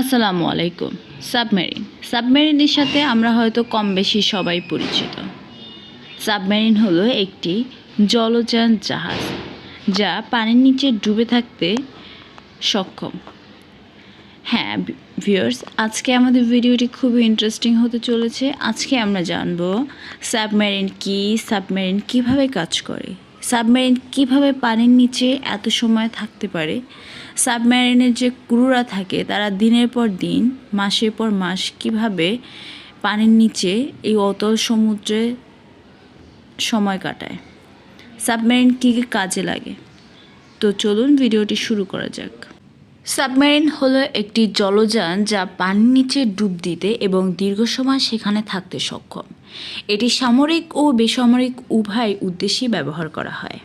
আসসালামু আলাইকুম, সাবমেরিন। সাবমেরিনের সাথে আমরা হয়তো কম বেশি সবাই পরিচিত। সাবমেরিন হলো একটি জলযান জাহাজ, যা পানির নিচে ডুবে থাকতে সক্ষম। হ্যাঁ ভিউয়ার্স আজকে আমাদের ভিডিওটি খুবই ইন্টারেস্টিং হতে চলেছে। আজকে আমরা জানব সাবমেরিন কি, সাবমেরিন কীভাবে কাজ করে। সাবমেরিন কীভাবে পানির নিচে এত সময় থাকতে পারে? সাবমেরিনের যে ক্রুরা থাকে, তারা দিনের পর দিন, মাসের পর মাস কীভাবে পানির নিচে এই অতল সমুদ্রে সময় কাটায়? সাবমেরিন কী কী কাজে লাগে? তো চলুন ভিডিওটি শুরু করা যাক। সাবমেরিন হলো একটি জলযান যা পানির নিচে ডুব দিতে এবং দীর্ঘ সময় সেখানে থাকতে সক্ষম। এটি সামরিক ও বেসামরিক উভয় উদ্দেশ্যেই ব্যবহার করা হয়।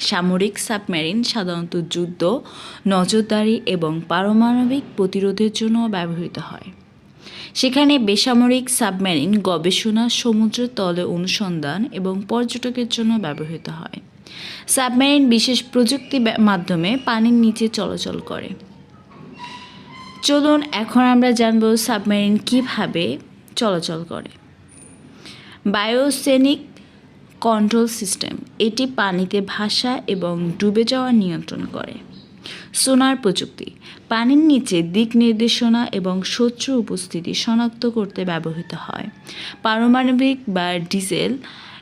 সামরিক সাবমেরিন সাধারণত যুদ্ধ, নজরদারি এবং পারমাণবিক প্রতিরোধের জন্য ব্যবহৃত হয়। সেখানে বেসামরিক সাবমেরিন গবেষণা, সমুদ্র তলে অনুসন্ধান এবং পর্যটকের জন্য ব্যবহৃত হয়। সাবমেরিন বিশেষ প্রযুক্তি মাধ্যমে পানির নিচে চলাচল করে। চলুন এখন আমরা জানব সাবমেরিন কীভাবে চলাচল করে। বায়োসেনিক কন্ট্রোল সিস্টেম, এটি পানিতে ভাসা এবং ডুবে যাওয়া নিয়ন্ত্রণ করে। সোনার প্রযুক্তি, পানির নিচে দিক নির্দেশনা এবং শত্রু উপস্থিতি শনাক্ত করতে ব্যবহৃত হয়। পারমাণবিক বা ডিজেল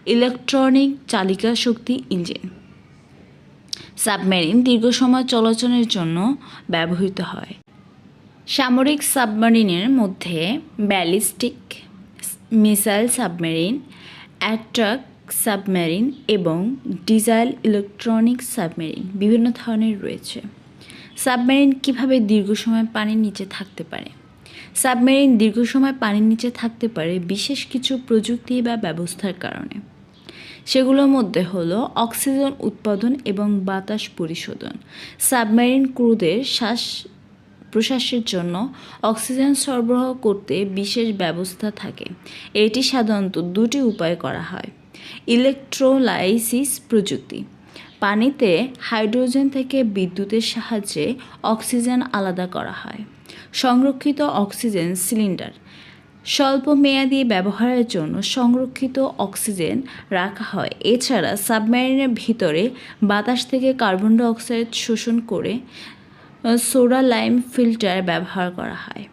ইলেকট্রনিক চালিকা শক্তি ইঞ্জিন। সাবমেরিন দীর্ঘ সময় চলাচলের জন্য ব্যবহৃত হয়। সামরিক সাবমেরিনের মধ্যে ballistic missile submarine, attack submarine এবং ডিজাইল ইলেকট্রনিক সাবমেরিন বিভিন্ন ধরনের রয়েছে। সাবমেরিন কীভাবে দীর্ঘ সময় পানির নিচে থাকতে পারে? সাবমেরিন দীর্ঘ সময় পানির নিচে থাকতে পারে বিশেষ কিছু প্রযুক্তি বা ব্যবস্থার কারণে। সেগুলোর মধ্যে হলো অক্সিজেন উৎপাদন এবং বাতাস পরিশোধন। সাবমেরিন ক্রুদের শ্বাস প্রশ্বাসের জন্য অক্সিজেন সরবরাহ করতে বিশেষ ব্যবস্থা থাকে। এটি সাধারণত দুটি উপায়ে করা হয়। ইলেকট্রোলাইসিস প্রযুক্তি। পানিতে হাইড্রোজেন থেকে বিদ্যুতের সাহায্যে অক্সিজেন আলাদা করা হয়। সংরক্ষিত অক্সিজেন সিলিন্ডার। স্বল্প মেয়াদি ব্যবহারের জন্য সংরক্ষিত অক্সিজেন রাখা হয়। এছাড়া সাবমেরিনের ভিতরে বাতাস থেকে কার্বন ডাই অক্সাইড শোষণ করে সোডা লাইম ফিল্টার ব্যবহার করা হয়।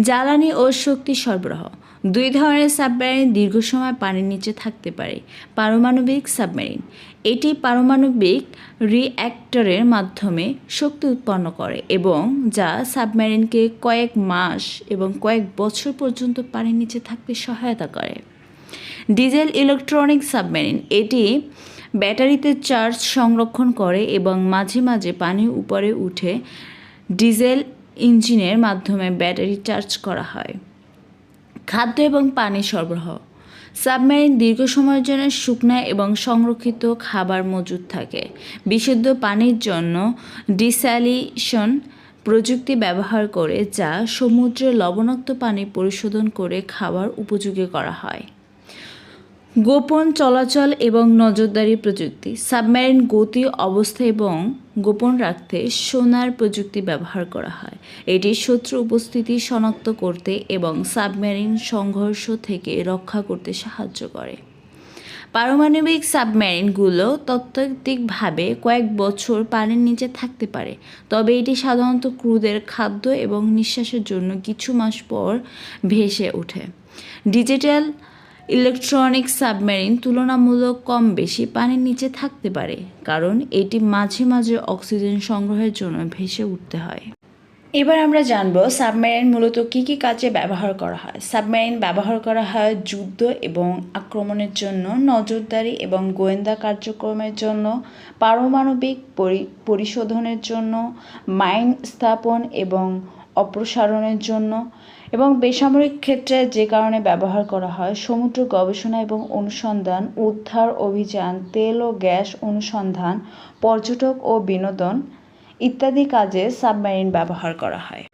জ্বালানি ও শক্তি সরবরাহ। দুই ধরনের সাবমেরিন দীর্ঘ সময় পানির নিচে থাকতে পারে। পারমাণবিক সাবমেরিন। এটি পারমাণবিক রিঅ্যাক্টরের মাধ্যমে শক্তি উৎপন্ন করে এবং যা সাবমেরিনকে কয়েক মাস এবং কয়েক বছর পর্যন্ত পানির নিচে থাকতে সহায়তা করে। Diesel electronic submarine. এটি ব্যাটারিতে চার্জ সংরক্ষণ করে এবং মাঝে মাঝে পানি উপরে উঠে ডিজেল ইঞ্জিনের মাধ্যমে ব্যাটারি চার্জ করা হয়। খাদ্য এবং পানি সরবরাহ। সাবমেরিন দীর্ঘ সময়ের জন্য শুকনা এবং সংরক্ষিত খাবার মজুদ থাকে। বিশুদ্ধ পানির জন্য ডিস্যালিশন প্রযুক্তি ব্যবহার করে যা সমুদ্রে লবণাক্ত পানি পরিশোধন করে খাবার উপযোগী করা হয়। গোপন চলাচল এবং নজরদারি প্রযুক্তি, সাবমেরিন গতি অবস্থা এবং গোপন রাখতে সোনার প্রযুক্তি ব্যবহার করা হয়। এটি শত্রু উপস্থিতি শনাক্ত করতে এবং সাবমেরিন সংঘর্ষ থেকে রক্ষা করতে সাহায্য করে। পারমাণবিক সাবমেরিনগুলো তত্ত্বাত্ত্বিকভাবে কয়েক বছর পানির নিচে থাকতে পারে, তবে এটি সাধারণত ক্রুদের খাদ্য এবং নিঃশ্বাসের জন্য কিছু মাস পর ভেসে ওঠে। ডিজিটাল ইলেকট্রনিক সাবমেরিন তুলনামূলক কম বেশি পানির নিচে থাকতে পারে, কারণ এটি মাঝে মাঝে অক্সিজেন সংগ্রহের জন্য ভেসে উঠতে হয়। এবার আমরা জানব সাবমেরিন মূলত কী কী কাজে ব্যবহার করা হয়। সাবমেরিন ব্যবহার করা হয় যুদ্ধ এবং আক্রমণের জন্য, নজরদারি এবং গোয়েন্দা কার্যক্রমের জন্য, পারমাণবিক পরি, পরিশোধনের জন্য, মাইন স্থাপন এবং অপসারণের জন্য এবং বেসামরিক ক্ষেত্রে যে কারণে ব্যবহার করা হয়, সমুদ্র গবেষণা এবং অনুসন্ধান, উদ্ধার অভিযান, তেল ও গ্যাস অনুসন্ধান, পর্যটক ও বিনোদন ইত্যাদি কাজে সাবমেরিন ব্যবহার করা হয়।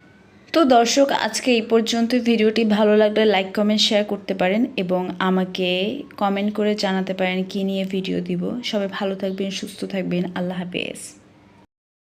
তো দর্শক, আজকে এই পর্যন্ত। ভিডিওটি ভালো লাগলে লাইক, কমেন্ট, শেয়ার করতে পারেন এবং আমাকে কমেন্ট করে জানাতে পারেন কী নিয়ে ভিডিও দিব। সবাই ভালো থাকবেন, সুস্থ থাকবেন। আল্লাহ হাফেজ।